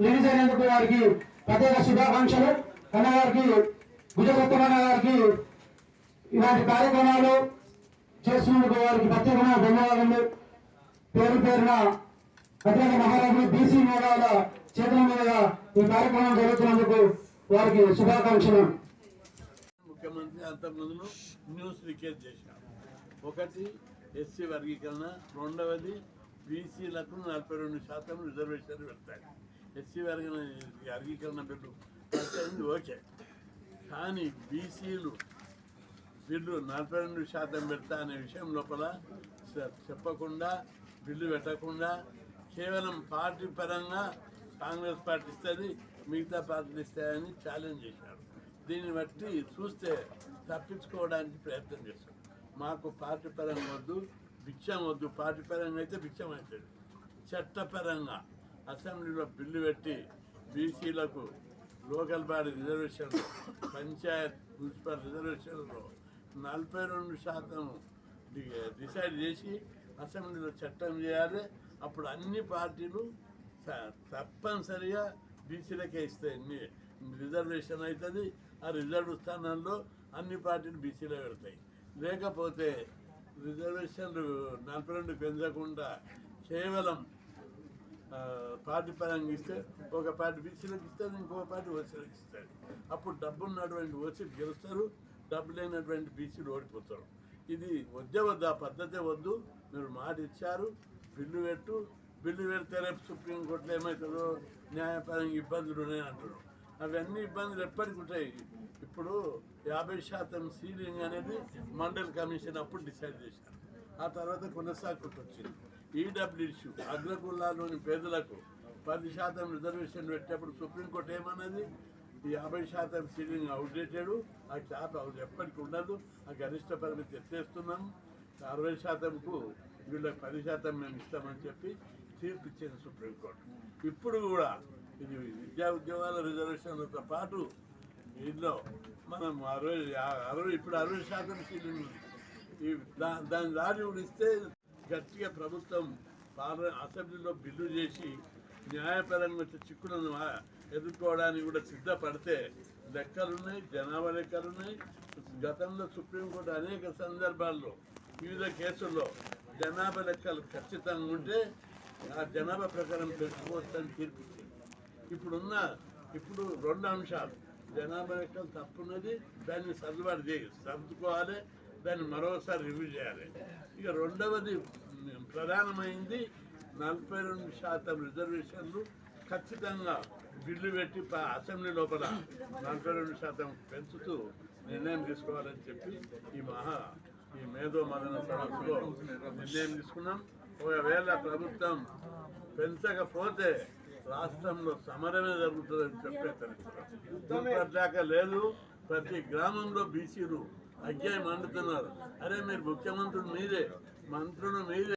Release అయినందుకు వారికి ప్రత్యేక శుభాకాంక్షలు. అన్నగారికి గారికి గారికి ఇలాంటి కార్యక్రమాలు చేస్తున్నందుకు వారికి ప్రత్యేకమైన ధన్యవాదాలు పేరు పేరున ప్రత్యేక మహారాజులు బీసీ మేధావుల చేతుల మీదుగా ఈ కార్యక్రమం జరుగుతున్నందుకు వారికి శుభాకాంక్షలు. ముఖ్యమంత్రి అంతకుముందు న్యూస్ లీకేజ్ చేశారు. ఒకటి ఎస్సీ వర్గీకరణ. రెండవది బీసీలకు నలభై రెండు శాతం రిజర్వేషన్ పెడతాయి ఎస్సీ వర్గ వర్గీకరణ బిల్లు. పెట్టింది ఓకే. కానీ బీసీలు బిల్లు నలభై రెండు శాతం పెడతా అనే విషయం లోపల చెప్పకుండా బిల్లు పెట్టకుండా కేవలం పార్టీ పరంగా కాంగ్రెస్ పార్టీ ఇస్తుంది మిగతా పార్టీలు ఇస్తాయని ఛాలెంజ్ చేశారు. దీన్ని బట్టి చూస్తే తప్పించుకోవడానికి ప్రయత్నం చేస్తాం మాకు పార్టీ పరంగా వద్దు భిక్షం వద్దు. పార్టీ పరంగా అయితే భిక్షం అవుతుంది. చట్టపరంగా అసెంబ్లీలో బిల్లు పెట్టి బీసీలకు లోకల్ బాడీ రిజర్వేషన్లు పంచాయత్ మున్సిపల్ రిజర్వేషన్లో నలభై రెండు శాతం డిసైడ్ చేసి అసెంబ్లీలో చట్టం చేయాలి. అప్పుడు అన్ని పార్టీలు తప్పనిసరిగా బీసీలకే ఇస్తాయి రిజర్వేషన్ అవుతుంది. ఆ రిజర్వ్ స్థానాల్లో అన్ని పార్టీలు బీసీలో పెడతాయి లేకపోతే రిజర్వేషన్లు నలభై రెండు పెంచకుండా కేవలం పార్టీ పరంగా ఇస్తే ఒక పార్టీ బీసీలకు ఇస్తారు ఇంకో పార్టీ ఓసీలకు ఇస్తారు. అప్పుడు డబ్బు ఉన్నటువంటి ఓసీలు గెలుస్తారు డబ్బు లేనటువంటి బీసీలు ఓడిపోతారు. ఇది వద్దే వద్దు ఆ పద్ధతే వద్దు మీరు మాట ఇచ్చారు బిల్లు పెట్టు బిల్లు పెడితే రేపు సుప్రీంకోర్టులో ఏమవుతుందో న్యాయపరంగా ఇబ్బందులు ఉన్నాయని అంటారు. అవన్నీ ఇబ్బందులు ఎప్పటికి ఉంటాయి. ఇప్పుడు యాభై శాతం సీలింగ్ అనేది మండల్ కమిషన్ అప్పుడు డిసైడ్ చేశారు. ఆ తర్వాత కొనసాగుతూ ఈడబ్ల్యూసీ అగ్రకులాల్లోని పేదలకు పది శాతం రిజర్వేషన్ పెట్టేప్పుడు సుప్రీంకోర్టు ఏమన్నది? ఈ యాభై శాతం సీలింగ్ అవుట్డేటెడ్ ఆ క్యాప్ అవుట్ ఎప్పటికి ఉండదు. ఆ గరిష్ట పరిమితి ఎత్తేస్తున్నాం. అరవై శాతంకు వీళ్ళకి పది శాతం మేము ఇస్తామని చెప్పి తీర్పు ఇచ్చింది సుప్రీంకోర్టు. ఇప్పుడు కూడా ఇది విద్యా ఉద్యోగాల రిజర్వేషన్లతో పాటు దీనిలో మనం అరవై అరవై ఇప్పుడు అరవై శాతం సీలింగ్ ఉంది. ఈ దా దాని దారి ఇస్తే గట్టిగా ప్రభుత్వం పార్ల అసెంబ్లీలో బిల్లు చేసి న్యాయపరంగా చిక్కులను ఎదుర్కోవడానికి కూడా సిద్ధపడితే లెక్కలున్నాయి జనాభా లెక్కలున్నాయి. గతంలో సుప్రీంకోర్టు అనేక సందర్భాల్లో వివిధ కేసుల్లో జనాభా లెక్కలు ఖచ్చితంగా ఉంటే ఆ జనాభా ప్రకారం పెట్టుకోవచ్చని తీర్పు ఇప్పుడున్న ఇప్పుడు రెండు అంశాలు. జనాభా లెక్కలు తప్పున్నది దాన్ని సర్దుబాటు చేయాలి సర్దుకోవాలి. దాన్ని మరోసారి రివ్యూ చేయాలి. ఇక రెండవది ప్రధానమైంది నలభై రెండు శాతం రిజర్వేషన్లు ఖచ్చితంగా బిల్లు పెట్టి అసెంబ్లీ లోపల నలభై రెండు శాతం పెంచుతూ నిర్ణయం తీసుకోవాలని చెప్పి ఈ మహా ఈ మేధో మదన సదస్సులో నిర్ణయం తీసుకున్నాం. ఒకవేళ ప్రభుత్వం పెంచకపోతే రాష్ట్రంలో సమరమే జరుగుతుందని చెప్పే ఇప్పటిదాకా లేదు. ప్రతి గ్రామంలో బీసీలు అజ్ఞాయం మండుతున్నారు. అరే మీరు ముఖ్యమంత్రులు మీదే. మంత్రులు మీదే.